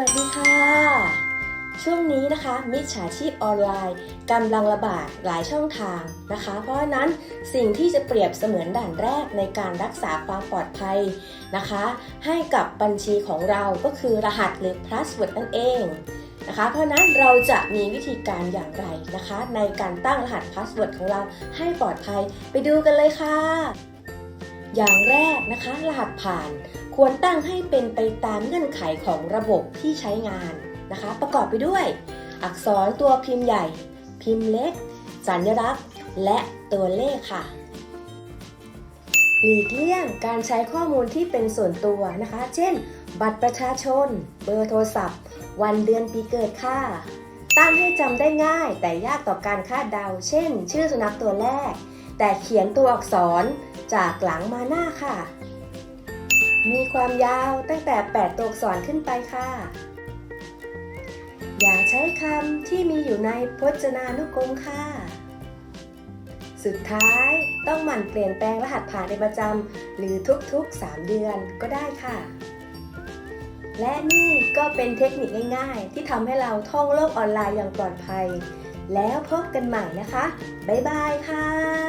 วัสดีค่ะ ช่วงนี้นะคะมิจฉาชีพออนไลน์กำลังระบาดหลายช่องทางนะคะ เพราะนั้นสิ่งที่จะเปรียบเสมือนด่านแรกในการรักษาความปลอดภัยนะคะ ให้กับบัญชีของเราก็คือรหัสหรือ password นั่นเองนะคะ เพราะนั้นเราจะมีวิธีการอย่างไรนะคะ ในการตั้งรหัส password ของเราให้ปลอดภัยไปดูกันเลยค่ะ อย่างแรกนะคะ รหัสผ่านควรตั้งให้เป็นไปตามเงื่อนไขของระบบที่ใช้งานนะคะ ประกอบไปด้วย อักษรตัวพิมพ์ใหญ่ พิมพ์เล็ก สัญลักษณ์ และตัวเลขค่ะ หลีกเลี่ยงการใช้ข้อมูลที่เป็นส่วนตัวนะคะ เช่น บัตรประชาชน เบอร์โทรศัพท์ วันเดือนปีเกิดค่ะ ตั้งให้จำได้ง่าย แต่ยากต่อการคาดเดา เช่น ชื่อสุนัขตัวแรก แต่เขียนตัวอักษร จากหลังมาหน้าค่ะ มีความยาวตั้งแต่ 8 ตัวอักษรขึ้นไปค่ะ อย่าใช้คำที่มีอยู่ในพจนานุกรมค่ะ สุดท้ายต้องหมั่นเปลี่ยนแปลงรหัสผ่านเป็นประจำหรือทุกๆ 3 เดือนก็ได้ค่ะและนี่ก็เป็นเทคนิคง่ายๆ ที่ทำให้เราท่องโลกออนไลน์อย่างปลอดภัย แล้วพบกันใหม่นะคะ บ๊ายบายค่ะ